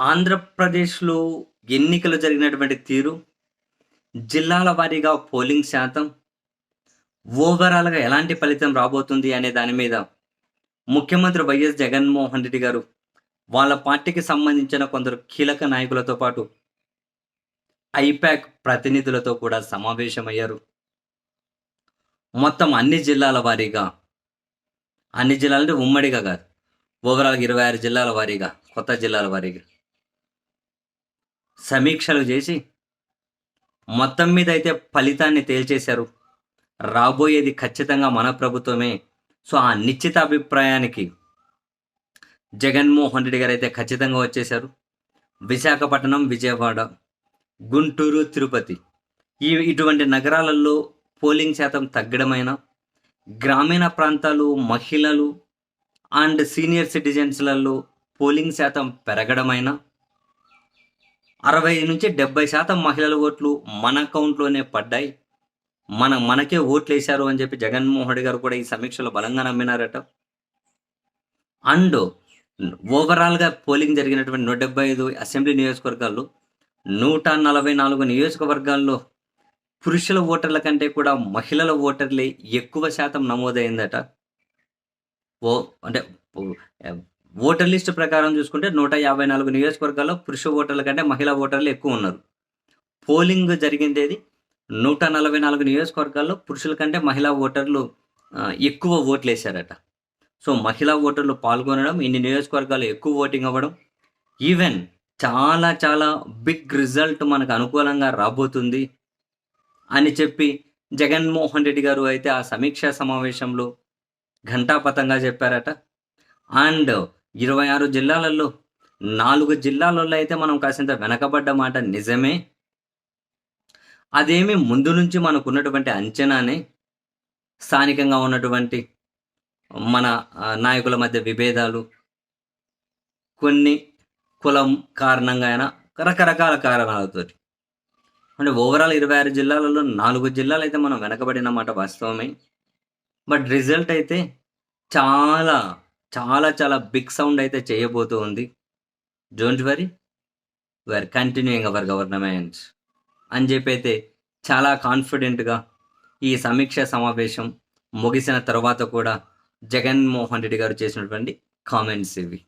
ఆంధ్రప్రదేశ్‌లో ఎన్నికలు జరిగినటువంటి తీరు, జిల్లాల వారీగా పోలింగ్ శాతం, ఓవరాల్‌గా ఎలాంటి ఫలితం రాబోతుంది అనే దాని మీద ముఖ్యమంత్రి వైఎస్ జగన్మోహన్ రెడ్డి గారు వాళ్ళ పార్టీకి సంబంధించిన కొందరు కీలక నాయకులతో పాటు ఐపాక్ ప్రతినిధులతో కూడా సమావేశమయ్యారు. మొత్తం అన్ని జిల్లాల వారీగా అన్ని జిల్లాలంటే ఉమ్మడిగా కాదు. ఓవరాల్‌గా 26 జిల్లాల వారీగా, కొత్త జిల్లాల వారీగా. సమీక్షలు చేసి మొత్తం మీద అయితే ఫలితాన్ని తేల్చేశారు. రాబోయేది ఖచ్చితంగా మన ప్రభుత్వమే. సో, ఆ నిశ్చిత అభిప్రాయానికి జగన్మోహన్ రెడ్డి గారు అయితే ఖచ్చితంగా వచ్చేశారు. విశాఖపట్నం, విజయవాడ, గుంటూరు, తిరుపతి ఈ ఇటువంటి నగరాలలో పోలింగ్ శాతం తగ్గడమైనా, గ్రామీణ ప్రాంతాలు, మహిళలు అండ్ సీనియర్ సిటిజన్స్‌లలో పోలింగ్ శాతం పెరగడమైనా 60-70% మహిళల ఓట్లు మన అకౌంట్‌లోనే పడ్డాయి. మన మనకే ఓట్లు వేశారు అని చెప్పి జగన్మోహన్ రెడ్డి గారు కూడా ఈ సమీక్షలో బలంగా నమ్మినారట. అండ్ ఓవరాల్‌గా పోలింగ్ జరిగినటువంటి 175 అసెంబ్లీ నియోజకవర్గాల్లో 144 నియోజకవర్గాల్లో పురుషుల ఓటర్ల కంటే కూడా మహిళల ఓటర్లే ఎక్కువ శాతం నమోదైందట. ఓ అంటే ఓటర్ లిస్ట్ ప్రకారం చూసుకుంటే 154 నియోజకవర్గాల్లో పురుష ఓటర్ల కంటే మహిళా ఓటర్లు ఎక్కువ ఉన్నారు. పోలింగ్ జరిగిందేది 144 నియోజకవర్గాల్లో పురుషుల కంటే మహిళా ఓటర్లు ఎక్కువ ఓట్లు వేశారట సో, మహిళా ఓటర్లు పాల్గొనడం, ఇన్ని నియోజకవర్గాలు ఎక్కువ ఓటింగ్ అవ్వడం, ఈవెన్ చాలా చాలా బిగ్ రిజల్ట్ మనకు అనుకూలంగా రాబోతుంది అని చెప్పి జగన్మోహన్ రెడ్డి గారు అయితే ఆ సమీక్షా సమావేశంలో ఘంటాపథంగా చెప్పారట. అండ్ 26 జిల్లాలలో నాలుగు జిల్లాలలో అయితే మనం కాసింత వెనకబడ్డ మాట నిజమే. అదేమి ముందు నుంచి మనకున్నటువంటి అంచనానే. స్థానికంగా ఉన్నటువంటి మన నాయకుల మధ్య విభేదాలు కొన్ని కులం కారణంగా అయినా రకరకాల కారణాలతో అంటే ఓవరాల్ 26 జిల్లాలలో 4 జిల్లాలైతే మనం వెనకబడిన మాట వాస్తవమే. బట్ రిజల్ట్ అయితే చాలా, చాలా చాలా బిగ్ సౌండ్ అయితే చేయబోతూ ఉంది. Don't worry we continuing our government అని చెప్పైతే చాలా కాన్ఫిడెంట్‌గా ఈ సమీక్ష సమావేశం ముగిసిన తర్వాత కూడా జగన్మోహన్ రెడ్డి గారు చేసినటువంటి కామెంట్స్ ఇవి.